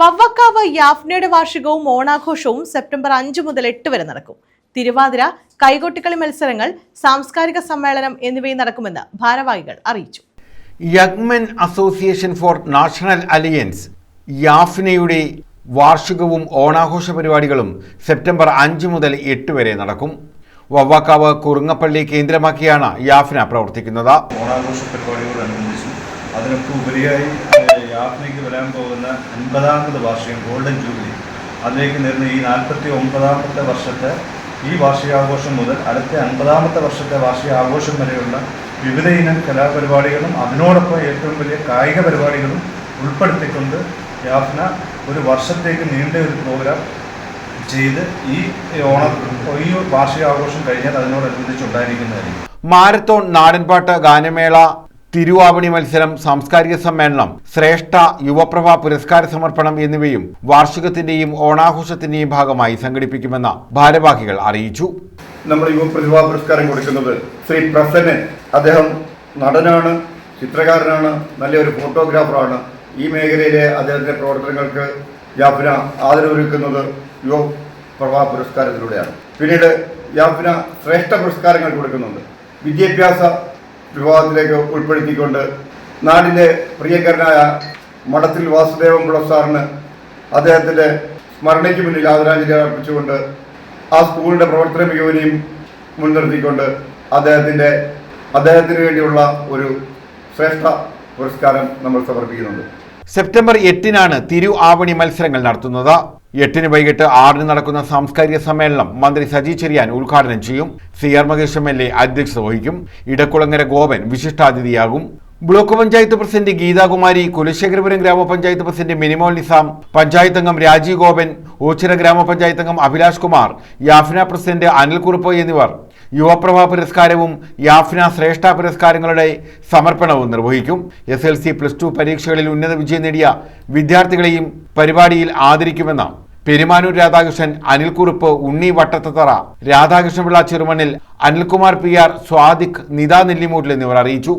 Vavvakkavu യാഫ്നയുടെ വാർഷികവും ഓണാഘോഷവും September അഞ്ച് മുതൽ എട്ട് വരെ നടക്കും. തിരുവാതിര കൈകൊട്ടിക്കളി മത്സരങ്ങൾ സാംസ്കാരിക സമ്മേളനം എന്നിവയും നടക്കുമെന്ന് ഭാരവാഹികൾ അറിയിച്ചു. യഗ്മൻ അസോസിയേഷൻ ഫോർ നാഷണൽ അലയൻസ് യാഫ്നയുടെ വാർഷികവും ഓണാഘോഷ പരിപാടികളും സെപ്റ്റംബർ അഞ്ച് മുതൽ എട്ട് വരെ നടക്കും. വവ്വാക്കാവ് കുറുങ്ങപ്പള്ളി കേന്ദ്രമാക്കിയാണ് യാഫ്ന പ്രവർത്തിക്കുന്നത്. ഓണാഘോഷ പരിപാടികളോടനുബന്ധിച്ചും അതിനൊക്കെ ഉപരിയായി യാത്രയ്ക്ക് വരാൻ പോകുന്ന അൻപതാമത് വാർഷികം ഗോൾഡൻ ജൂബിലി അതിലേക്ക് നേരുന്ന ഈ നാൽപ്പത്തി ഒമ്പതാമത്തെ വർഷത്തെ ഈ വാർഷികാഘോഷം മുതൽ അടുത്ത അൻപതാമത്തെ വർഷത്തെ വാർഷികാഘോഷം വരെയുള്ള വിവിധ ഇനം കലാപരിപാടികളും അതിനോടൊപ്പം ഏറ്റവും വലിയ കായിക പരിപാടികളും ഉൾപ്പെടുത്തിക്കൊണ്ട് യാഫ്ന ഒരു വർഷത്തേക്ക് നീണ്ട ഒരു പ്രോഗ്രാം ചെയ്ത് ഈ ഓണ ഈ വാർഷികാഘോഷം കഴിഞ്ഞാൽ അതിനോടനുബന്ധിച്ച് ഉണ്ടായിരിക്കുന്നതായിരിക്കും. മാരത്തോൺ നാടൻപാട്ട് ഗാനമേള തിരുവാവണി മത്സരം സാംസ്കാരിക സമ്മേളനം ശ്രേഷ്ഠ യുവപ്രഭ പുരസ്കാര സമർപ്പണം എന്നിവയും വാർഷികത്തിന്റെയും ഓണാഘോഷത്തിന്റെയും ഭാഗമായി സംഘടിപ്പിക്കുമെന്ന് ഭാരവാഹികൾ അറിയിച്ചു. നമ്മുടെ യുവപ്രതിഭാ പുരസ്കാരം കൊടുക്കുന്നത് ശ്രീ പ്രസന്നൻ. അദ്ദേഹം നടനാണ് ചിത്രകാരനാണ് നല്ലൊരു ഫോട്ടോഗ്രാഫറാണ്. ഈ മേഖലയിലെ അദ്ദേഹത്തിന്റെ പ്രവർത്തനങ്ങൾക്ക് യാഫ്ന ആദരവൊരുക്കുന്നത് യുവപ്രഭ പുരസ്കാരത്തിലൂടെയാണ്. പിന്നീട് യാഫ്ന ശ്രേഷ്ഠ പുരസ്കാരങ്ങൾ കൊടുക്കുന്നുണ്ട്. വിദ്യാഭ്യാസ വിഭാഗത്തിലേക്ക് ഉൾപ്പെടുത്തിക്കൊണ്ട് നാടിന്റെ പ്രിയങ്കരനായ മഠത്തിൽ വാസുദേവൻ സാറിന് അദ്ദേഹത്തിന്റെ സ്മരണയ്ക്ക് മുന്നിൽ ആദരാഞ്ജലി അർപ്പിച്ചുകൊണ്ട് ആ സ്കൂളിന്റെ പ്രവർത്തന മികവിനെയും മുൻനിർത്തിക്കൊണ്ട് അദ്ദേഹത്തിന്റെ അദ്ദേഹത്തിന് വേണ്ടിയുള്ള ഒരു ശ്രേഷ്ഠ പുരസ്കാരം നമ്മൾ സമർപ്പിക്കുന്നുണ്ട്. സെപ്റ്റംബർ എട്ടിനാണ് തിരു ആവണി മത്സരങ്ങൾ നടത്തുന്നത്. എട്ടിന് വൈകിട്ട് ആറിന് നടക്കുന്ന സാംസ്കാരിക സമ്മേളനം മന്ത്രി സജി ചെറിയാൻ ഉദ്ഘാടനം ചെയ്യും. C R Mahesh M L A അധ്യക്ഷത വഹിക്കും. ഇടക്കുളങ്ങര ഗോപൻ വിശിഷ്ടാതിഥിയാകും. ബ്ലോക്ക് പഞ്ചായത്ത് പ്രസിഡന്റ് ഗീതാകുമാരി കുലശേഖരപുരം ഗ്രാമപഞ്ചായത്ത് പ്രസിഡന്റ് മിനിമോൾ നിസാം പഞ്ചായത്ത് അംഗം രാജീവ് ഗോപൻ ഓച്ചിറ ഗ്രാമപഞ്ചായത്ത് അംഗം അഭിലാഷ് കുമാർ യാഫ്ന പ്രസിഡന്റ് അനിൽകുറുപ്പ് എന്നിവർ യുവപ്രഭ പുരസ്കാരവും യാഫ്ന ശ്രേഷ്ഠ പുരസ്കാരങ്ങളുടെ സമർപ്പണവും നിർവഹിക്കും. S L C plus two പരീക്ഷകളിൽ ഉന്നത വിജയം നേടിയ വിദ്യാർത്ഥികളെയും പരിപാടിയിൽ ആദരിക്കുമെന്ന് പെരുമാനൂർ രാധാകൃഷ്ണൻ അനിൽകുറുപ്പ് ഉണ്ണി വട്ടത്തറ രാധാകൃഷ്ണപിള്ള ചെറുമണ്ണിൽ അനിൽകുമാർ പി ആർ സ്വാദിഖ് നിത നെല്ലിമൂട്ടിൽ എന്നിവർ അറിയിച്ചു.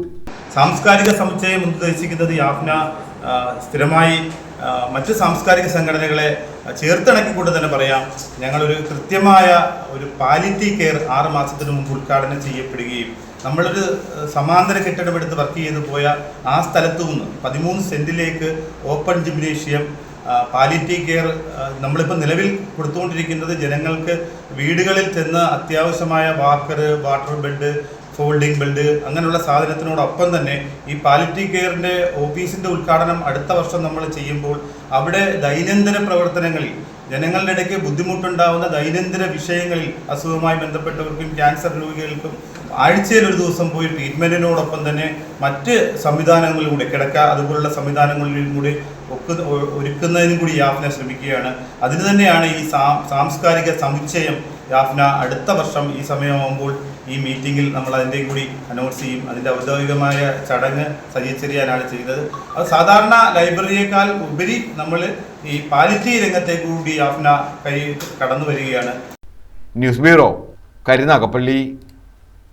സാംസ്കാരിക സമുച്ചയം ഉദ്ദേശിക്കുന്നത് യാഫ്ന സ്ഥിരമായി മറ്റ് സാംസ്കാരിക സംഘടനകളെ ചേർത്തിണക്കിക്കൊണ്ട് തന്നെ പറയാം. ഞങ്ങളൊരു കൃത്യമായ ഒരു പാലിറ്റി കെയർ ആറ് മാസത്തിന് മുമ്പ് ഉദ്ഘാടനം ചെയ്യപ്പെടുകയും നമ്മളൊരു സമാന്തര കെട്ടിടമെടുത്ത് വർക്ക് ചെയ്തു പോയ ആ സ്ഥലത്തു നിന്ന് പതിമൂന്ന് സെന്റിലേക്ക് ഓപ്പൺ ജിംനേഷ്യം പാലിറ്റി കെയർ നമ്മളിപ്പോൾ നിലവിൽ കൊടുത്തുകൊണ്ടിരിക്കുന്നത് ജനങ്ങൾക്ക് വീടുകളിൽ ചെന്ന് അത്യാവശ്യമായ വാക്കർ വാട്ടർ ബെഡ് ഫോൾഡിംഗ് ബെൽഡ് അങ്ങനെയുള്ള സാധനത്തിനോടൊപ്പം തന്നെ ഈ പാലിറ്റി കെയറിന്റെ ഓഫീസിന്റെ ഉദ്ഘാടനം അടുത്ത വർഷം നമ്മൾ ചെയ്യുമ്പോൾ അവിടെ ദൈനംദിന പ്രവർത്തനങ്ങളിൽ ജനങ്ങളുടെ ഇടയ്ക്ക് ബുദ്ധിമുട്ടുണ്ടാവുന്ന ദൈനംദിന വിഷയങ്ങളിൽ അസുഖവുമായി ബന്ധപ്പെട്ടവർക്കും ക്യാൻസർ രോഗികൾക്കും ആഴ്ചയിൽ ഒരു ദിവസം പോയി ട്രീറ്റ്മെന്റിനോടൊപ്പം തന്നെ മറ്റ് സംവിധാനങ്ങളിലൂടെ കിടക്ക അതുപോലുള്ള സംവിധാനങ്ങളിലും കൂടി ഒക്കെ ഒരുക്കുന്നതിനും കൂടി യാഫ്ന ശ്രമിക്കുകയാണ്. അതിന് തന്നെയാണ് ഈ സാംസ്കാരിക സമുച്ചയം യാഫ്ന അടുത്ത വർഷം ഈ സമയമാകുമ്പോൾ ഈ മീറ്റിംഗിൽ നമ്മൾ അതിന്റെ കൂടി അനൗൺസ് ചെയ്യും. അതിന്റെ ഔദ്യോഗികമായ ചടങ്ങ് സജീച്ചെറിയാനാണ് ചെയ്തത്. അത് സാധാരണ ലൈബ്രറിയേക്കാൾ ഉപരി നമ്മൾ ഈ പാലിറ്റി രംഗത്തേക്ക് കൂടി യാഫ്ന കൈ കടന്നു വരികയാണ്. News bureau Karunagappally.